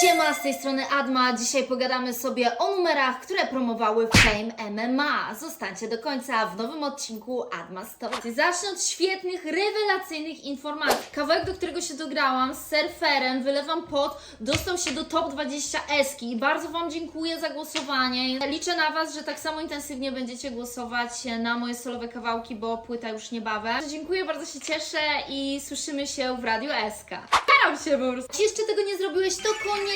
Siema, z tej strony Adma. Dzisiaj pogadamy sobie o numerach, które promowały Fame MMA. Zostańcie do końca w nowym odcinku Adma Story. Zacznę od świetnych, rewelacyjnych informacji. Kawałek, do którego się dograłam z surferem, wylewam pot, dostał się do top 20 eski bardzo Wam dziękuję za głosowanie. Liczę na Was, że tak samo intensywnie będziecie głosować na moje solowe kawałki, bo płyta już niebawem. Dziękuję, bardzo się cieszę i słyszymy się w Radiu SK. Staram się po prostu. Jeśli jeszcze tego nie zrobiłeś, to koniecznie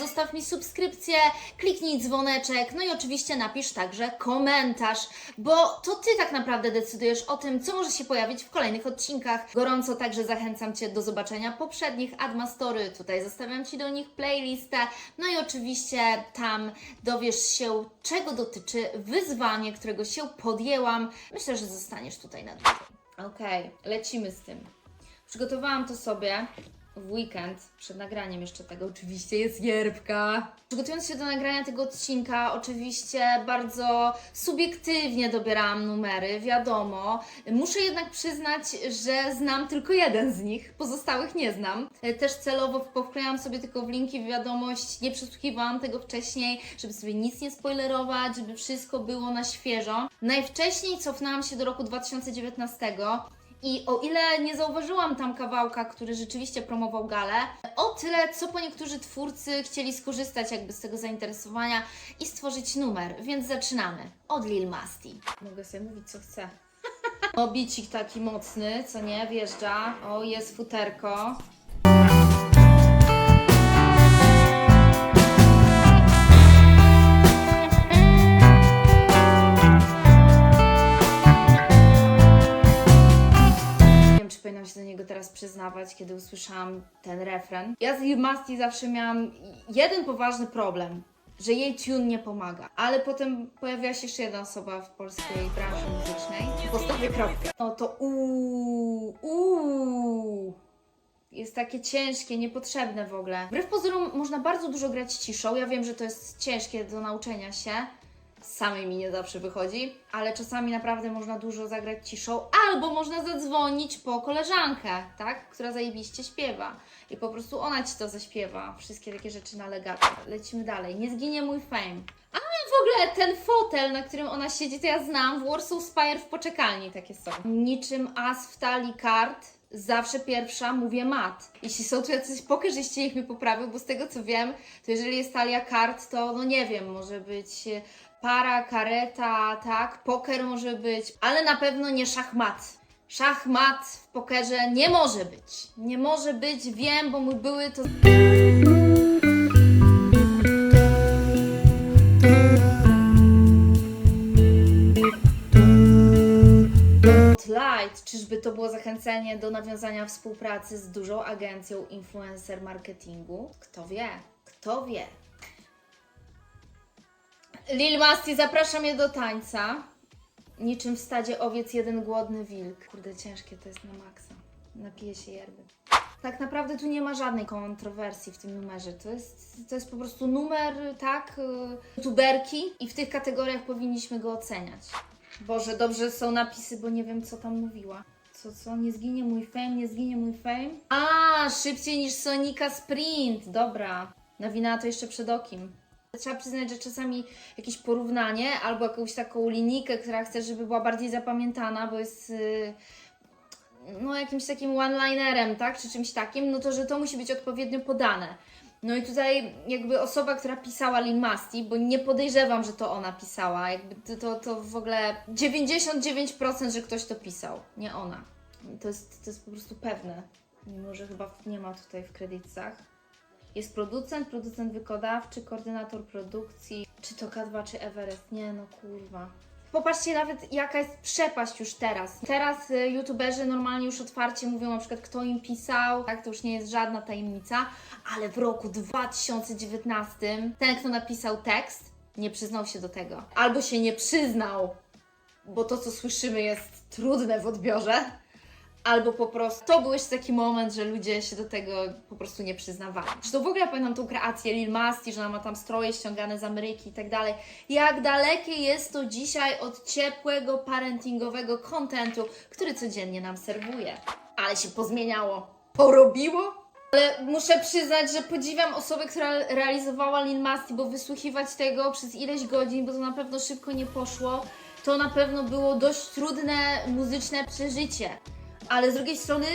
zostaw mi subskrypcję, kliknij dzwoneczek, no i oczywiście napisz także komentarz, bo to Ty tak naprawdę decydujesz o tym, co może się pojawić w kolejnych odcinkach. Gorąco także zachęcam Cię do zobaczenia poprzednich Adma Story, tutaj zostawiam Ci do nich playlistę, no i oczywiście tam dowiesz się, czego dotyczy wyzwanie, którego się podjęłam. Myślę, że zostaniesz tutaj na dłużej. Okej, lecimy z tym. Przygotowałam to sobie w weekend, przed nagraniem jeszcze tego, oczywiście jest gierbka. Przygotowując się do nagrania tego odcinka, oczywiście bardzo subiektywnie dobierałam numery, wiadomo. Muszę jednak przyznać, że znam tylko jeden z nich, pozostałych nie znam. Też celowo powklejałam sobie tylko w linki w wiadomość, nie przesłuchiwałam tego wcześniej, żeby sobie nic nie spoilerować, żeby wszystko było na świeżo. Najwcześniej cofnęłam się do roku 2019, i o ile nie zauważyłam tam kawałka, który rzeczywiście promował galę, o tyle, co po niektórzy twórcy chcieli skorzystać jakby z tego zainteresowania i stworzyć numer, więc zaczynamy. Od Lil Masti. Mogę sobie mówić co chcę. O, bicik taki mocny, co nie, wjeżdża. O, jest futerko. Się do niego teraz przyznawać, kiedy usłyszałam ten refren. Ja z Lil Masti zawsze miałam jeden poważny problem, że jej tune nie pomaga. Ale potem pojawiła się jeszcze jedna osoba w polskiej branży muzycznej. Postawię kropkę. No to uuu, uuu. Jest takie ciężkie, niepotrzebne w ogóle. Wbrew pozorom można bardzo dużo grać ciszą. Ja wiem, że to jest ciężkie do nauczenia się. Samej mi nie zawsze wychodzi, ale czasami naprawdę można dużo zagrać ciszą, albo można zadzwonić po koleżankę, tak? Która zajebiście śpiewa. I po prostu ona ci to zaśpiewa. Wszystkie takie rzeczy na legato. Lecimy dalej. Nie zginie mój fame. A w ogóle ten fotel, na którym ona siedzi, to ja znam. W Warsaw Spire w poczekalni takie są. Niczym as w talii kart. Zawsze pierwsza mówię mat. Jeśli są tu jacyś pokerzyście, ich mi poprawił, bo z tego co wiem, to jeżeli jest talia kart, to no nie wiem, może być e, para, kareta, tak, poker może być, ale na pewno nie szachmat. Szachmat w pokerze nie może być. Nie może być, wiem, bo mój były to. Czyżby to było zachęcenie do nawiązania współpracy z dużą agencją influencer marketingu? Kto wie? Kto wie? Lil Masti, zapraszam je do tańca. Niczym w stadzie owiec jeden głodny wilk. Kurde, ciężkie to jest na maksa. Napiję się yerby. Tak naprawdę tu nie ma żadnej kontrowersji w tym numerze. To jest, to jest po prostu numer, tak, y, youtuberki i w tych kategoriach powinniśmy go oceniać. Boże, dobrze są napisy, bo nie wiem, co tam mówiła. Co, co? Nie zginie mój fame, nie zginie mój fame? A, szybciej niż Sonika Sprint. Dobra. Nawinęła to jeszcze przed okiem. Trzeba przyznać, że czasami jakieś porównanie albo jakąś taką linijkę, która chce, żeby była bardziej zapamiętana, bo jest yy, no jakimś takim one-linerem, tak, czy czymś takim, no to, że to musi być odpowiednio podane. No i tutaj jakby osoba, która pisała Lil Masti, bo nie podejrzewam, że to ona pisała, jakby to, to w ogóle 99% że ktoś to pisał, nie ona. To jest, to jest po prostu pewne, mimo że chyba nie ma tutaj w kredytach. Jest producent, producent wykonawczy, koordynator produkcji. Czy to K2, czy Everest? Nie, no kurwa. Popatrzcie nawet jaka jest przepaść już teraz. Teraz y, youtuberzy normalnie już otwarcie mówią na przykład kto im pisał, tak, to już nie jest żadna tajemnica, ale w roku 2019 ten kto napisał tekst nie przyznał się do tego. Albo się nie przyznał, bo to co słyszymy jest trudne w odbiorze, albo po prostu to był jeszcze taki moment, że ludzie się do tego po prostu nie przyznawali. Zresztą w ogóle ja pamiętam tą kreację Lil Masti, że ona ma tam stroje ściągane z Ameryki i tak dalej. Jak dalekie jest to dzisiaj od ciepłego, parentingowego kontentu, który codziennie nam serwuje. Ale się pozmieniało. Porobiło? Ale muszę przyznać, że podziwiam osobę, która realizowała Lil Masti, bo wysłuchiwać tego przez ileś godzin, bo to na pewno szybko nie poszło, to na pewno było dość trudne muzyczne przeżycie. Ale z drugiej strony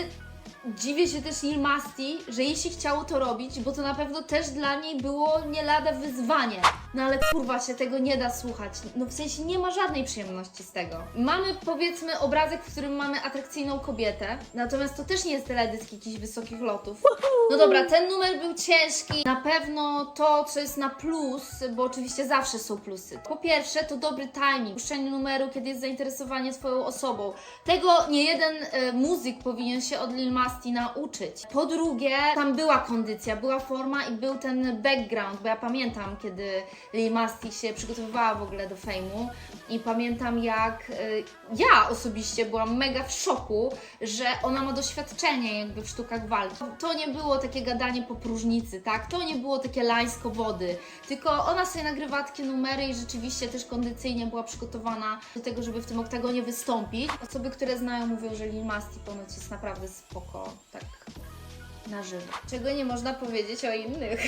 dziwię się też Lil Masti, że jeśli chciało to robić, bo to na pewno też dla niej było nie lada wyzwanie. No ale kurwa się tego nie da słuchać. No w sensie nie ma żadnej przyjemności z tego. Mamy powiedzmy obrazek, w którym mamy atrakcyjną kobietę, natomiast to też nie jest teledysk jakichś wysokich lotów. No dobra, ten numer był ciężki. Na pewno to, co jest na plus, bo oczywiście zawsze są plusy. Po pierwsze, to dobry timing, puszczenie numeru, kiedy jest zainteresowanie swoją osobą. Tego nie jeden e, muzyk powinien się od Lil Masti nauczyć. Po drugie, tam była kondycja, była forma i był ten background, bo ja pamiętam, kiedy Lil Masti się przygotowywała w ogóle do fejmu i pamiętam jak e, ja osobiście byłam mega w szoku, że ona ma doświadczenie jakby w sztukach walki. To nie było takie gadanie po próżnicy, tak? To nie było takie lańsko wody, tylko ona sobie nagrywała takie numery i rzeczywiście też kondycyjnie była przygotowana do tego, żeby w tym oktagonie wystąpić. Osoby, które znają mówią, że Lil Masti ponoć jest naprawdę spoko, tak na żywo. Czego nie można powiedzieć o innych.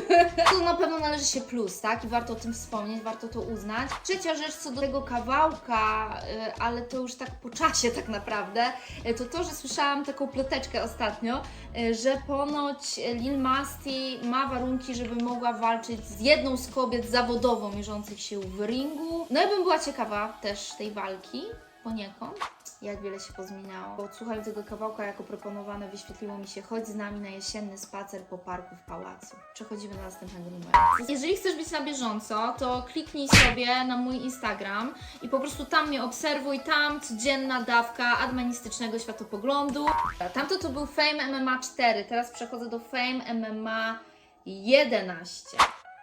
tu na pewno należy się plus, tak? I warto o tym wspomnieć, warto to uznać. Trzecia rzecz co do tego kawałka, y, ale to już tak po czasie tak naprawdę, y, to to, że słyszałam taką ploteczkę ostatnio, y, że ponoć Lil Masti ma warunki, żeby mogła walczyć z jedną z kobiet zawodowo mierzących się w ringu. No ja bym była ciekawa też tej walki poniekąd, jak wiele się pozmieniało. Odsłuchając tego kawałka jako proponowane wyświetliło mi się chodź z nami na jesienny spacer po parku w pałacu. Przechodzimy do następnego numeru. Jeżeli chcesz być na bieżąco, to kliknij sobie na mój Instagram i po prostu tam mnie obserwuj, tam codzienna dawka administycznego światopoglądu. Tamto to był Fame MMA 4, teraz przechodzę do Fame MMA 11.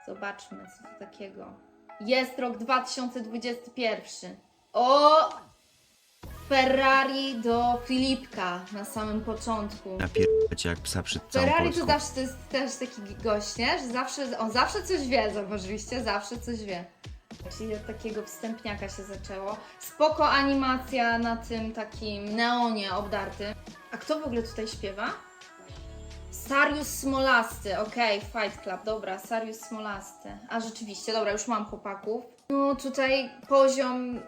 Zobaczmy co to takiego. Jest rok 2021. O! Ferrari do Filipka na samym początku. Napierdać jak psa przed całą Ferrari to Polską. zawsze to jest też taki gość, nie? Że zawsze, on zawsze coś wie, zauważyliście? Zawsze coś wie. Czyli od takiego wstępniaka się zaczęło. Spoko animacja na tym takim neonie obdartym. A kto w ogóle tutaj śpiewa? Sarius Smolasty, okej, Fight Club, dobra, Sarius Smolasty. A rzeczywiście, dobra, już mam chłopaków. No tutaj poziom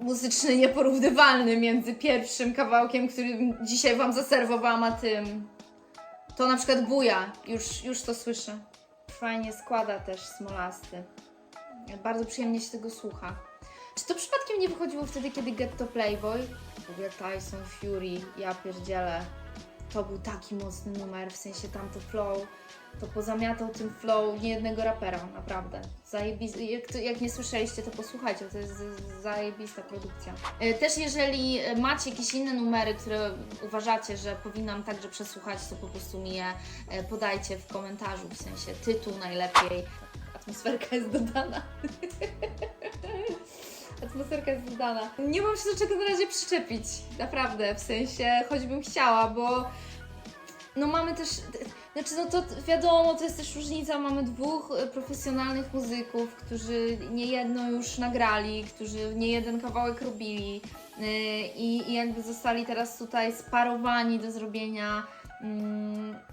muzyczny nieporównywalny między pierwszym kawałkiem, który dzisiaj Wam zaserwowałam, a tym. To na przykład buja, już, już to słyszę. Fajnie składa też Smolasty. Bardzo przyjemnie się tego słucha. Czy to przypadkiem nie wychodziło wtedy, kiedy Get to Playboy? Ogóle Tyson Fury, ja pierdzielę. To był taki mocny numer, w sensie tamto flow, to pozamiatał tym flow niejednego rapera, naprawdę. Zajebis- jak, to, jak nie słyszeliście, to posłuchajcie, to jest zajebista produkcja. E, Też jeżeli macie jakieś inne numery, które uważacie, że powinnam także przesłuchać, to po prostu mi je e, podajcie w komentarzu, w sensie tytuł najlepiej. Atmosferka jest dodana. Atmosferka jest dodana. Nie mam się do czego na razie przyczepić, naprawdę, w sensie, choćbym chciała, bo no mamy też, znaczy no to wiadomo, to jest też różnica, mamy dwóch e, profesjonalnych muzyków, którzy niejedno już nagrali, którzy nie jeden kawałek robili yy, i, jakby zostali teraz tutaj sparowani do zrobienia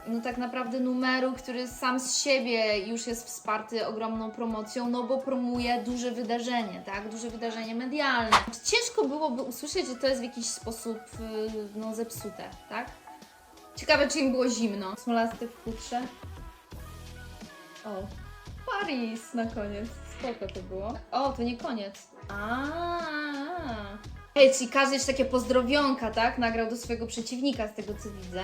no tak naprawdę numeru, który sam z siebie już jest wsparty ogromną promocją, no bo promuje duże wydarzenie, tak? Duże wydarzenie medialne. Ciężko byłoby usłyszeć, że to jest w jakiś sposób yy, no, zepsute, tak? Ciekawe, czy im było zimno. Smolasty w futrze. O, Paris na koniec. Spoko to było. O, to nie koniec. A. Hej, czyli każdy jeszcze takie pozdrowionka, tak? Nagrał do swojego przeciwnika, z tego co widzę.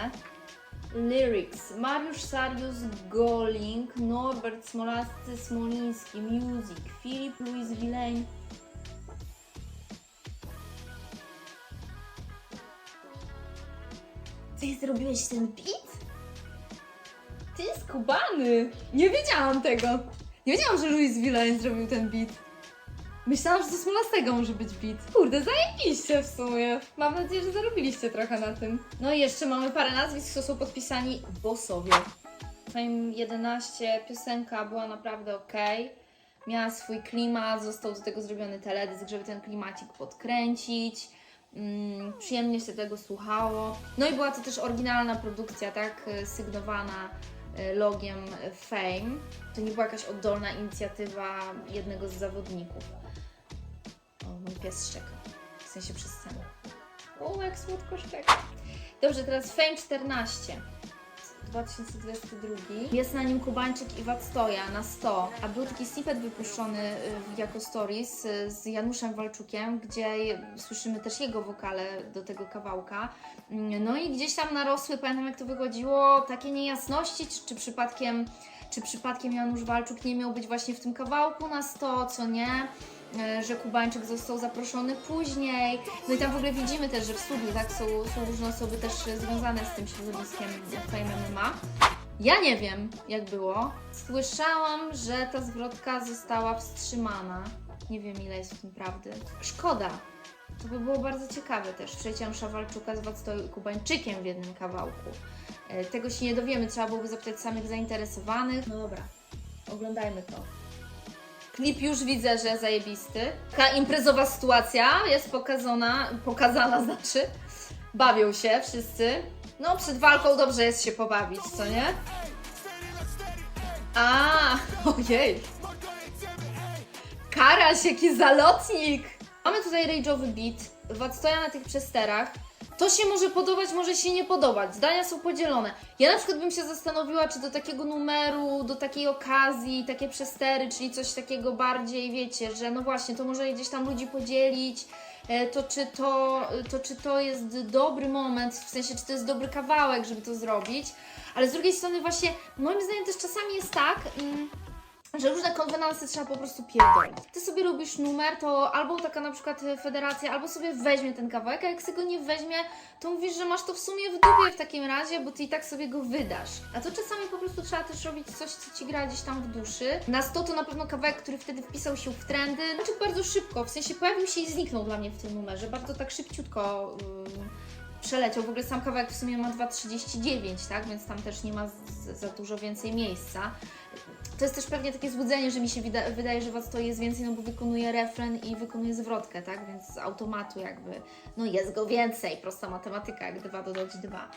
Lyrics. Mariusz Sarius Goling, Norbert Smolasty Smoliński, Music, Filip Louis Villain. Ty zrobiłeś ten beat? Ty skubany! Nie wiedziałam tego! Nie wiedziałam, że Louis Villain zrobił ten beat. Myślałam, że to Smolastego może być beat. Kurde, zajebiście w sumie. Mam nadzieję, że zarobiliście trochę na tym. No i jeszcze mamy parę nazwisk, co są podpisani bossowie. Fame 11 piosenka była naprawdę ok. Miała swój klimat, został do tego zrobiony teledysk, żeby ten klimacik podkręcić. Mm, przyjemnie się tego słuchało. No i była to też oryginalna produkcja, tak? e, Sygnowana logiem Fame. To nie była jakaś oddolna inicjatywa jednego z zawodników. O, mój pies szczeka. W sensie przez scenę. O, jak słodko szczeka. Dobrze, teraz Fame 14. 2022. Jest na nim Kubańczyk i Wactoja na 100, a był taki snippet wypuszczony y, jako stories y, z Januszem Walczukiem, gdzie słyszymy też jego wokale do tego kawałka. Mm, No i gdzieś tam narosły, pamiętam jak to wychodziło, takie niejasności, czy, czy przypadkiem czy przypadkiem Janusz Walczuk nie miał być właśnie w tym kawałku na 100, co nie? E, że Kubańczyk został zaproszony później. No i tam w ogóle widzimy też, że w studiu tak, są, są różne osoby też związane z tym środowiskiem Fame MMA. Ja nie wiem, jak było. Słyszałam, że ta zwrotka została wstrzymana. Nie wiem, ile jest w tym prawdy. Szkoda. To by było bardzo ciekawe też. Przejście Janusza Walczuka z Wactoju i Kubańczykiem w jednym kawałku. E, Tego się nie dowiemy, trzeba byłoby zapytać samych zainteresowanych. No dobra, oglądajmy to. Klip już widzę, że zajebisty. Taka imprezowa sytuacja jest pokazana, pokazana znaczy. Bawią się wszyscy. No, przed walką dobrze jest się pobawić, co nie? A, ojej. Karaś, jaki zalotnik! Mamy tutaj rage'owy beat, Wactoja na tych przesterach. To się może podobać, może się nie podobać. Zdania są podzielone. Ja na przykład bym się zastanowiła, czy do takiego numeru, do takiej okazji, takie przestery, czyli coś takiego bardziej, wiecie, że no właśnie, to może gdzieś tam ludzi podzielić, e, to czy to, to czy to jest dobry moment, w sensie, czy to jest dobry kawałek, żeby to zrobić. Ale z drugiej strony właśnie, moim zdaniem też czasami jest tak, mm, że różne konwenanse trzeba po prostu pierdolić. Ty sobie robisz numer, to albo taka na przykład federacja, albo sobie weźmie ten kawałek, a jak sobie go nie weźmie, to mówisz, że masz to w sumie w dupie w takim razie, bo ty i tak sobie go wydasz. A to czasami po prostu trzeba też robić coś, co ci gra gdzieś tam w duszy. Na 100 to na pewno kawałek, który wtedy wpisał się w trendy. Znaczy bardzo szybko, w sensie pojawił się i zniknął dla mnie w tym numerze. Bardzo tak szybciutko ym, przeleciał. W ogóle sam kawałek w sumie ma 2,39, tak? Więc tam też nie ma za dużo więcej miejsca. To jest też pewnie takie złudzenie, że mi się wyda- wydaje, że Was to jest więcej, no bo wykonuje refren i wykonuje zwrotkę, tak? Więc z automatu jakby, no jest go więcej. Prosta matematyka, jak 2 dodać 2.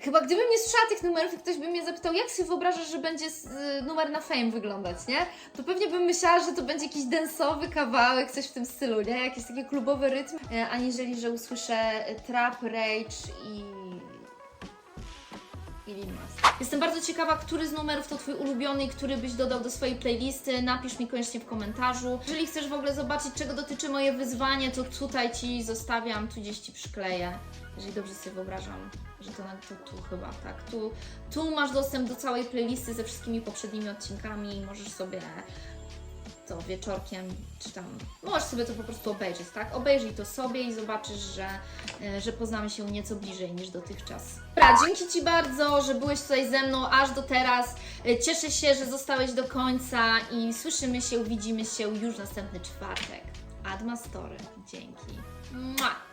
Chyba gdybym nie słyszała tych numerów i ktoś by mnie zapytał, jak sobie wyobrażasz, że będzie y, numer na fame wyglądać, nie? To pewnie bym myślała, że to będzie jakiś densowy kawałek, coś w tym stylu, nie? Jakiś taki klubowy rytm, e, aniżeli, że usłyszę e, trap, rage i Jestem bardzo ciekawa, który z numerów to Twój ulubiony i który byś dodał do swojej playlisty. Napisz mi koniecznie w komentarzu. Jeżeli chcesz w ogóle zobaczyć, czego dotyczy moje wyzwanie, to tutaj Ci zostawiam, tu gdzieś Ci przykleję. Jeżeli dobrze sobie wyobrażam, że to, to tu chyba, tak. Tu, tu masz dostęp do całej playlisty ze wszystkimi poprzednimi odcinkami i możesz sobie to wieczorkiem, czy tam, możesz sobie to po prostu obejrzeć, tak? Obejrzyj to sobie i zobaczysz, że, e, że poznamy się nieco bliżej niż dotychczas. Dobra, dzięki Ci bardzo, że byłeś tutaj ze mną aż do teraz. E, Cieszę się, że zostałeś do końca i słyszymy się, widzimy się już następny czwartek. Adma Story. Dzięki. Mua!